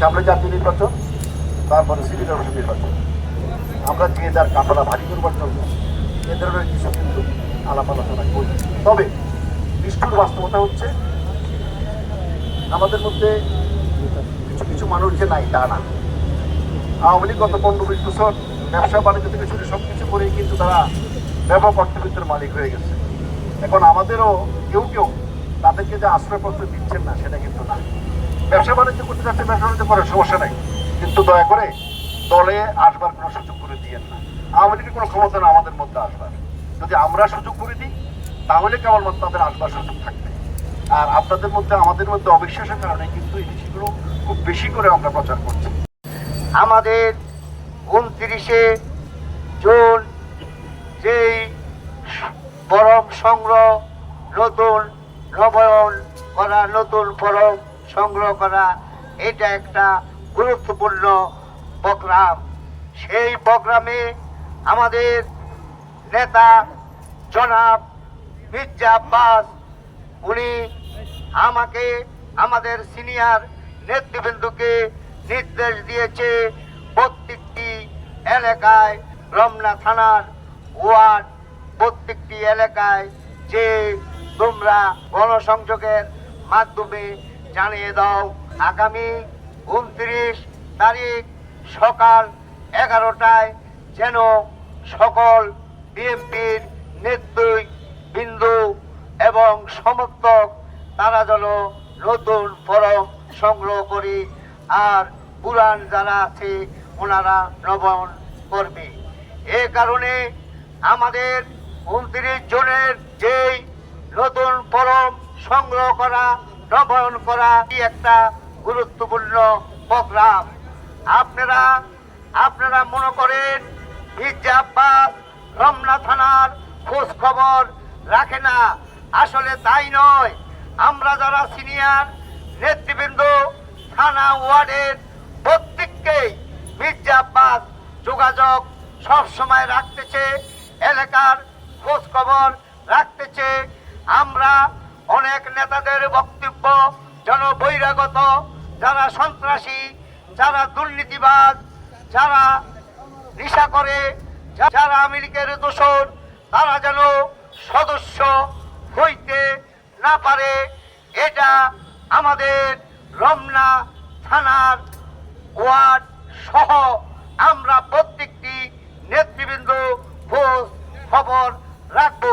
সামনে জাতীয় নির্বাচন, তারপরে সিটি কর্পোরেশন নির্বাচন। আমরা যে যার কাপড়া ভারী করবার জন্য এ ধরনের কিছু কিন্তু আলাপ আলোচনা করি। তবে নিষ্ঠুর বাস্তবতা হচ্ছে, আমাদের মধ্যে কিছু কিছু মানুষ যে নাই তা না। আওয়ামী লীগ গত পনেরো বিশ ব্যবসা বাণিজ্য থেকে শুরু সব কিছু করেই কিন্তু তারা ব্যাপক অর্থবিত্তের মালিক হয়ে গেছে। এখন আমাদেরও কেউ কেউ তাদেরকে যে আশ্রয়পত্র দিচ্ছেন না, সেটা কিন্তু না। ব্যবসা বাণিজ্য করতে যাচ্ছে, ব্যবসা বাণিজ্য করার সমস্যা নেই। কিন্তু দয়া করে দলে আসবার কোনো সুযোগ করে দিয়েন না। আওয়ামী লীগের কোনো ক্ষমতা না আমাদের মধ্যে আসবার। যদি আমরা সুযোগ করে দিই, তাহলে কেবলমাত্র তাদের আসবার সুযোগ থাকবে। আর আপনাদের মধ্যে, আমাদের মধ্যে অবিশ্বাসের কারণে কিন্তু এই জিনিসগুলো খুব বেশি করে আমরা প্রচার করছি। আমাদের উনত্রিশে জুন যেই পরম সংগ্রহ, নতুন নবায়ন করা নতুন পরম সংগ্রহ করা, এটা একটা গুরুত্বপূর্ণ প্রোগ্রাম। সেই প্রোগ্রামে আমাদের নেতা জনাব মির্জা আব্বাস, উনি আমাকে, আমাদের সিনিয়র নেতৃবৃন্দকে নির্দেশ দিয়েছে, প্রত্যেকটি এলাকায় রমনা থানার ওয়ার্ড, প্রত্যেকটি এলাকায় যে তোমরা গণসংযোগের মাধ্যমে জানিয়ে দাও, আগামী উনত্রিশ তারিখ সকাল এগারোটায় যেন সকল বিএনপির নেতৃবৃন্দু এবং সমর্থক, তারা যেন নতুন ফরম সংগ্রহ করি আর পুরান যারা আছে ওনারা নবন করবে। এ কারণে আমাদের উনত্রিশ জনের যেই নতুন ফরম সংগ্রহ করা নবায়ন করা একটা গুরুত্বপূর্ণ প্রোগ্রাম। আপনারা আপনারা মনে করেন মির্জা আব্বাস, রমনা থানার খোঁজ খবর রাখে না। আসলে তাই নয়, আমরা যারা সিনিয়র নেতৃবৃন্দ, থানা ওয়ার্ডের প্রত্যেককেই মির্জা আব্বাস যোগাযোগ সবসময় রাখতেছে, এলাকার খোঁজ খবর রাখতেছে। আমরা অনেক নেতাদের বক্তব্য জনবহিরাগত যারা সন্ত্রাসী, যারা দুর্নীতিবাদ যারা নিশা করে, যারা আমেরিকার দোষর, তারা যেন সদস্য হইতে না পারে, এটা আমাদের রমনা থানার ওয়ার্ড সহ আমরা প্রত্যেকটি নেতৃবৃন্দ খবর রাখব।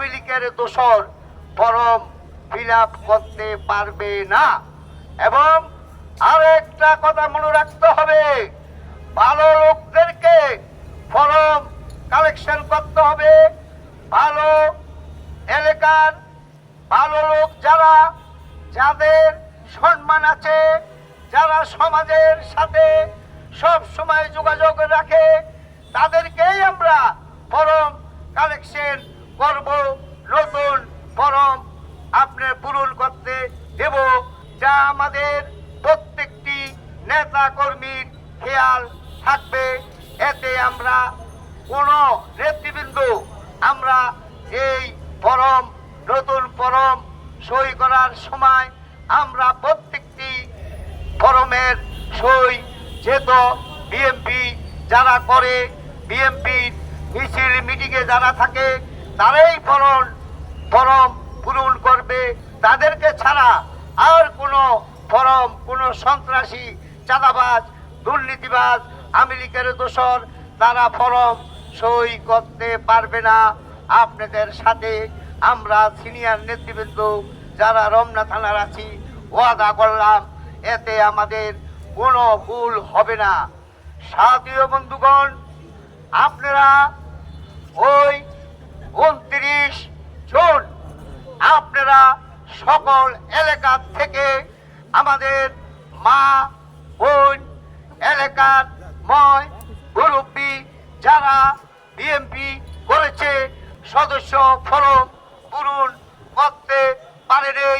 আমেরিকার দোষর ফরম ফিল করতে পারবে না। এবং আরও একটা কথা মনে রাখতে হবে, ভালো লোকদেরকে ফরম কালেকশন করতে হবে। ভালো এলাকার ভালো লোক যারা, যাদের সম্মান আছে, যারা সমাজের সাথে সব সময় যোগাযোগ রাখে, তাদেরকেই আমরা ফরম কালেকশন করব নতুন ফরম আপনার পূরণ করতে দেব, যা আমাদের প্রত্যেকটি নেতা কর্মীর খেয়াল থাকবে। এতে আমরা কোনো নেতৃবৃন্দ, আমরা এই ফরম নতুন ফরম সই করার সময় আমরা প্রত্যেকটি ফরমের সই, যেহেতু বিএমপি যারা করে বিএমপি মিছিল মিটিংয়ে যারা থাকে তারাই ফরম ফরম পূরণ করবে। তাদেরকে ছাড়া আর কোনো ফরম কোনো সন্ত্রাসী, চাঁদাবাজ, দুর্নীতিবাজ আমেরিকার দোষর, তারা ফরম সই করতে পারবে না। আপনাদের সাথে আমরা সিনিয়র নেতৃবৃন্দ যারা রমনা থানার আছি, ওয়াদা করলাম, এতে আমাদের কোনো ভুল হবে না। সাথীয় বন্ধুগণ, আপনারা ওই উনত্রিশ জুন আপনারা সকল এলাকা থেকে আমাদের মা, বোন, এলাকার ময় মুরব্বী যারা বিএমপি করেছে, সদস্য ফরম পূরণ করতে পারেনি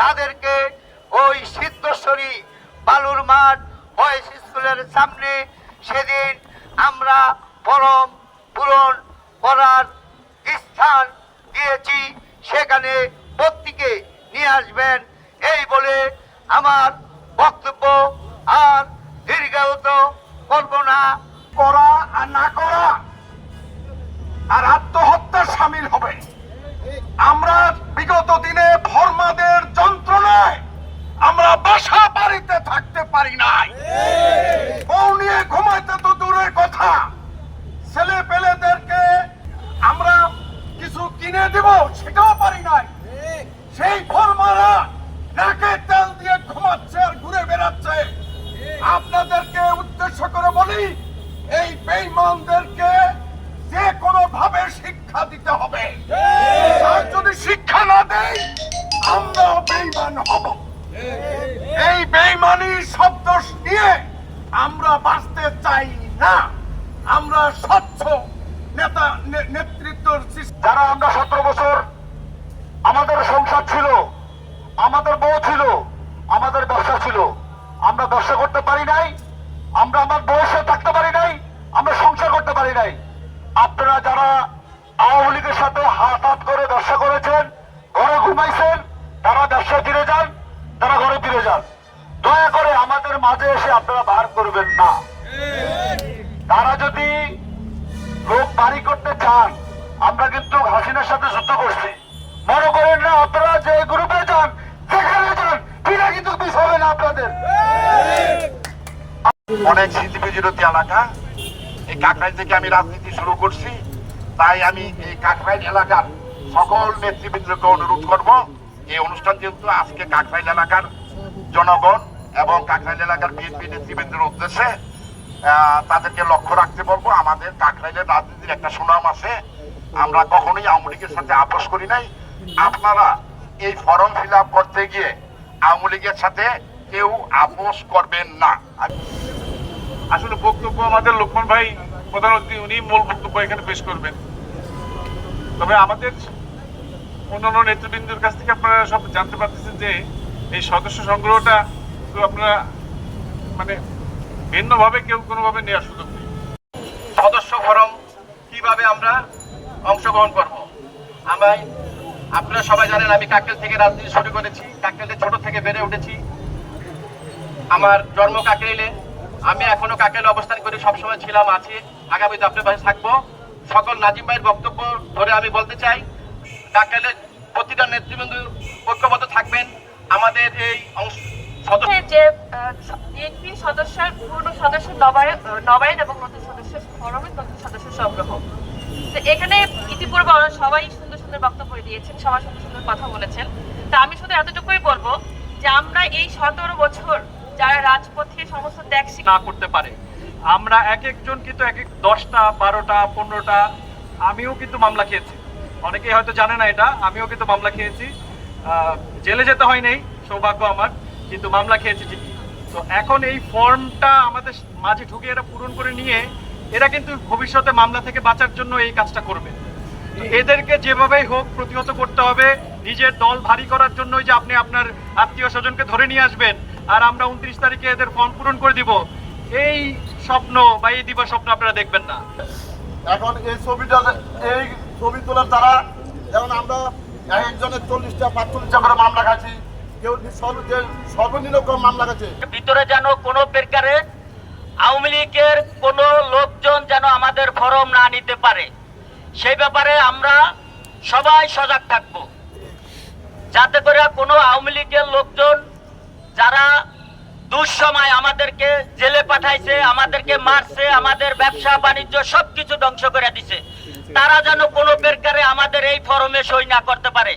তাদেরকে ওই সিদ্ধেশ্বরী বালুর মাঠ বয়েস স্কুলের সামনে সেদিন আমরা ফরম পূরণ করার স্থান দিয়েছি সেখানে প্রত্যেকে নিয়ে আসবেন এই বলে আমার বক্তব্য আর দীর্ঘায়িত করব না, করা আর না করা। আর আত্মহত্যা সামিল হবে। আমরা বিগত দিনে ভর্মাদের যন্ত্রণায় আমরা বাসা বাড়িতে থাকতে পারি নাই বউ নিয়ে ঘুমাইতে তো দূরের কথা ছেলে পেলেদেরকে আমরা কিছু কিনে দেব সেটাও পারি নাই সেই ফরমারা নাকে তেল দিয়ে ঘুমাচ্ছে আর ঘুরে বেড়াচ্ছে আপনাদেরকে উদ্দেশ্য করে এই বেঈমানদেরকে যে কোনো ভাবে শিক্ষা দিতে হবে। আর যদি শিক্ষা না দেই আমরা বেঈমান হব। এই বেঈমানি শব্দ নিয়ে আমরা বাঁচতে চাই না। আমরা স্বচ্ছ নেতা নেতৃত্বর যারা আমরা সতেরো বছর আমাদের সংসার ছিল, আমাদের বউ ছিল, আমাদের ব্যবসা ছিল, আমরা ব্যবসা করতে পারি নাই। আমরা আমার বয়সে থাকতে পারি নাই, আমরা সংসার করতে পারি নাই। আপনারা যারা আওয়ামী লীগের সাথে হাত হাত করে ব্যবসা করেছেন, ঘরে ঘুমাইছেন, তারা ব্যবসা ফিরে যান, তারা ঘরে ফিরে যান। দয়া করে আমাদের মাঝে এসে আপনারা বার করবেন না। তারা যদি লোক বাড়ি করতে চান, আমরা কিন্তু হাসিনার সাথে যুদ্ধ করছি। মনে করেন না আপনারা যে গ্রুপে যান, যেখানে যান, ফিরে কিন্তু মিস হবে না আপনাদের। অনেক স্মৃতি বিজড়িত এলাকা। এই কাকরাইল থেকে আমি রাজনীতি শুরু করছি। তাই আমি এই কাকরাইল এলাকার সকল নেতৃবৃন্দকে অনুরোধ করব, এই অনুষ্ঠান যেহেতু আজকে কাকরাইল এলাকার জনগণ এবং কাকরাইল এলাকার বিএনপি নেতৃবৃন্দের উদ্দেশ্যে তাদেরকে লক্ষ্য রাখতে বলব, আমাদের কাকরাইলের রাজনীতির একটা সুনাম আছে। আমরা কখনোই আওয়ামী লীগের সাথে আপোষ করি নাই। আপনারা এই ফর্ম ফিল করতে গিয়ে আওয়ামী লীগের সাথে কেউ আপোষ করবেন না। আসলে বক্তব্য আমাদের লক্ষ্মণ ভাই প্রধান উনি মূল বক্তব্য এখানে পেশ করবেন। তবে আমাদের অন্যান্য নেতৃবৃন্দের কাছ থেকে আপনারা সব জানতে পারতেছেন যে এই সদস্য সংগ্রহটা তো আপনারা মানে ভিন্নভাবে কেউ কোনোভাবে নেওয়ার সুযোগ নেই। সদস্য ফরম কীভাবে আমরা অংশগ্রহণ করব? আমি আপনারা সবাই জানেন আমি কাকেল থেকে রাজনীতি শুরু করেছি কাকেলে ছোট থেকে বেড়ে উঠেছি। আমার জন্ম কাকেলে আমি এখনও কাকেলে অবস্থান করে, সবসময় ছিলাম, আছি। আগামীতে আপনার পাশে থাকব। সকল নাজিম ভাইয়ের বক্তব্য ধরে আমি বলতে চাই কাকেলের প্রতিটা নেতৃবৃন্দ ঐক্যবদ্ধ থাকবেন। আমাদের এই অংশ যে বিএনপি সদস্যের পূর্ণ সদস্য নবায়ন এবং নতুন সদস্য ফরমের নতুন সদস্য সংগ্রহ। তো এখানে ইতিপূর্বে সবাই সুন্দর সুন্দর বক্তব্য দিয়েছেন, সবাই সুন্দর সুন্দর কথা বলেছেন। তা আমি শুধু এতটুকুই বলব যে আমরা এই সতেরো বছর যারা রাজপথে সমস্ত ত্যাগ না করতে পারে। আমরা এক একজন কিন্তু এক এক দশটা, বারোটা, পনেরোটা, আমিও কিন্তু মামলা খেয়েছি। অনেকেই হয়তো জানে না এটা, আমিও কিন্তু মামলা খেয়েছি। জেলে যেতে হয় নাই, সৌভাগ্য আমার, কিন্তু মামলা খেয়েছি ঠিকই। তো এখন এই ফর্মটা আমাদের মাঝে ঢুকে এরা পূরণ করে নিয়ে, এরা কিন্তু ভবিষ্যতে মামলা থেকে বাঁচার জন্য এই কাজটা করবে। এদেরকে যেভাবেই হোক প্রতিহত করতে হবে নিজের দল ভারী করার জন্যই যে আপনি আপনার আত্মীয় স্বজনকে ধরে নিয়ে আসবেন। আর আমরা উনত্রিশ তারিখে এদের ফর্ম পূরণ করে দিব। এই স্বপ্ন বা এই দিবা স্বপ্ন আপনারা দেখবেন না। এখন এই ছবিটা এই ছবি তোলার দ্বারা যেমন আমরা এক একজনের চল্লিশটা পাঁচচল্লিশটা করে মামলা খাচ্ছি কেউ সর্ব- যে সর্বনিম্ন কম মামলা খাচ্ছে ভিতরে যেন কোনো প্রকারে আওয়ামী লীগের কোনো লোকজন যেন আমাদের ফরম না নিতে পারে। সেই ব্যাপারে আমরা সবাই সজাগ থাকব। যাতে করে কোনো আওয়ামী লীগের লোকজন যারা দুঃসময় আমাদেরকে জেলে পাঠাইছে, আমাদেরকে মারছে, আমাদের ব্যবসা, বাণিজ্য সবকিছু ধ্বংস করে দিছে, তারা যেন কোনো প্রকারে আমাদের এই ফরমে সই না করতে পারে।